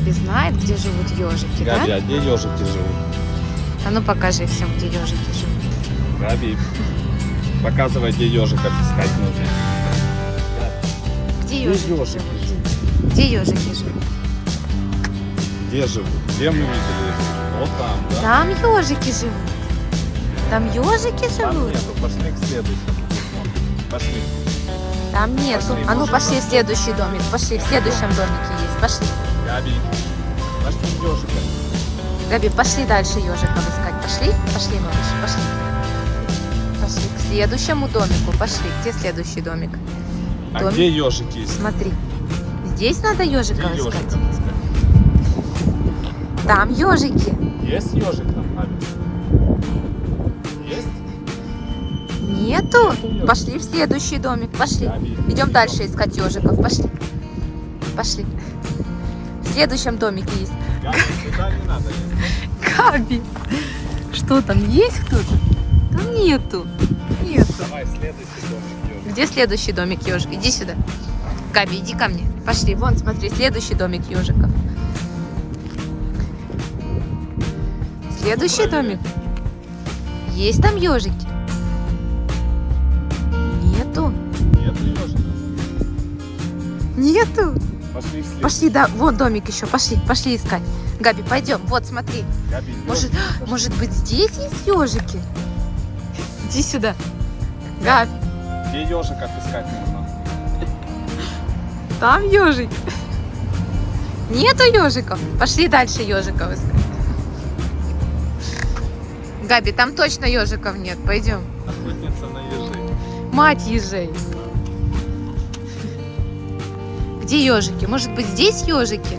Габи знает, где живут ежики, Габи, да? а где ежики живут? А ну покажи всем, где ежики живут. Габи, показывай, где ежиков искать нужно. Где Где ежики ежики живут? Где ежики живут? Где живут? Где мы видели? Вот там, да? Там ежики живут. Там ежики Там живут? нету, пошли к следующему. Пошли. Там нету. Пошли, А ну пошли в следующий домик. Пошли, в следующем домике есть. Пошли. Габи, пошли к ежикам. Габи, пошли дальше ежиков искать. Пошли? Пошли, малыш, пошли. Пошли к следующему домику. Пошли. Где следующий домик? А Домик. где ежики искать? Смотри. Здесь надо Где ежиков ежиков искать. искать? Там ежики. Есть ежик там, Габи? Есть? Нету? Нету ежика. Пошли в следующий домик. Пошли. Габи, Идем дальше искать ежиков. Пошли. Пошли. В следующем домике есть. Габи. Что там? Есть кто-то? Там нету. Нету. Давай, следующий домик ежик. Где следующий домик ежик? Иди сюда. Габи, иди ко мне. Пошли. Вон, смотри, следующий домик ежиков. Следующий домик. Есть там ежики? Нету. Нету ежика. Нету. Пошли. Пошли, да, вот домик еще. Пошли, пошли искать. Габи, пойдем. Вот, смотри. Габи, Может, пошли. может быть, здесь есть ежики? Иди сюда. Габи, Где ежиков искать нужно? там ежик. Нету ежиков. Пошли дальше ежиков искать. Габи, там точно ежиков нет. Пойдем. Охотница на ежей. Мать ежей. Где ежики? Может быть, здесь ежики?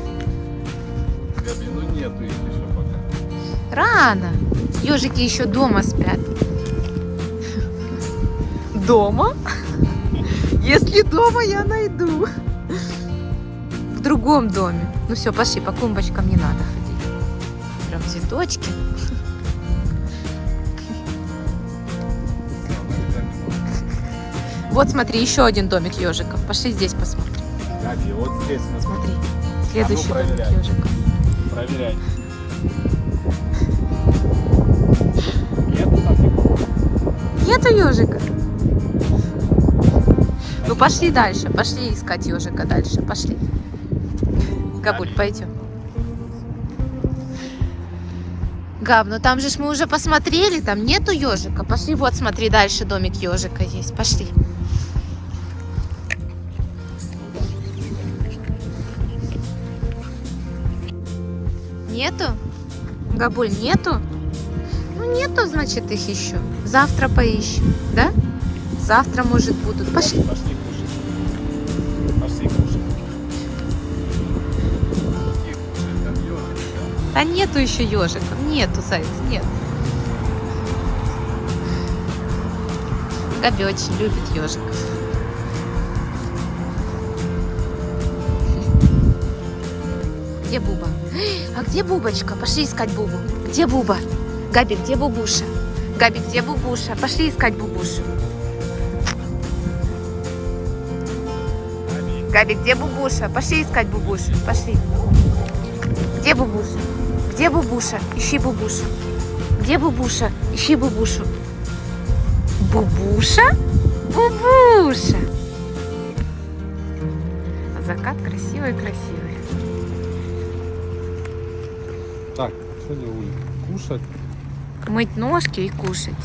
Габи, ну нету их еще пока. Рано. Ежики еще дома спят. Дома? Если дома, я найду. В другом доме. Ну все, пошли, по клумбочкам не надо ходить. Прям цветочки. Вот смотри, еще один домик ежиков. Пошли здесь посмотрим. Габи, вот здесь мы Смотри. Следующий А ну, проверяй. ежиков. проверяй. Нету там никого? Нету ежика. Ну пошли дальше, пошли искать ежика дальше, пошли. Габуль, пойдем. Габ, ну там же ж мы уже посмотрели, там нету ежика. Пошли, вот смотри, дальше домик ежика есть. Пошли. Нету? Габуль, нету? Ну нету, значит, их еще. Завтра поищем, да? Завтра, может, будут. Пошли. Пошли кушать. Пошли кушать. Да? Нету еще ежиков. Нету, зайц, нет. Габи очень любит ежиков. Где Буба? А где Бубочка? Пошли искать Бубу. Где Буба? Габи, где Бубуша? Габи, где Бубуша? Пошли искать Бубушу. Габи, где Бубуша? Пошли искать Бубушу. Пошли. Где Бубуша? Где Бубуша? Ищи Бубушу. Где Бубуша? Ищи Бубушу. Бубуша? Бубуша! Закат красивый-красивый. Так, что улица? Кушать. Мыть ножки и кушать.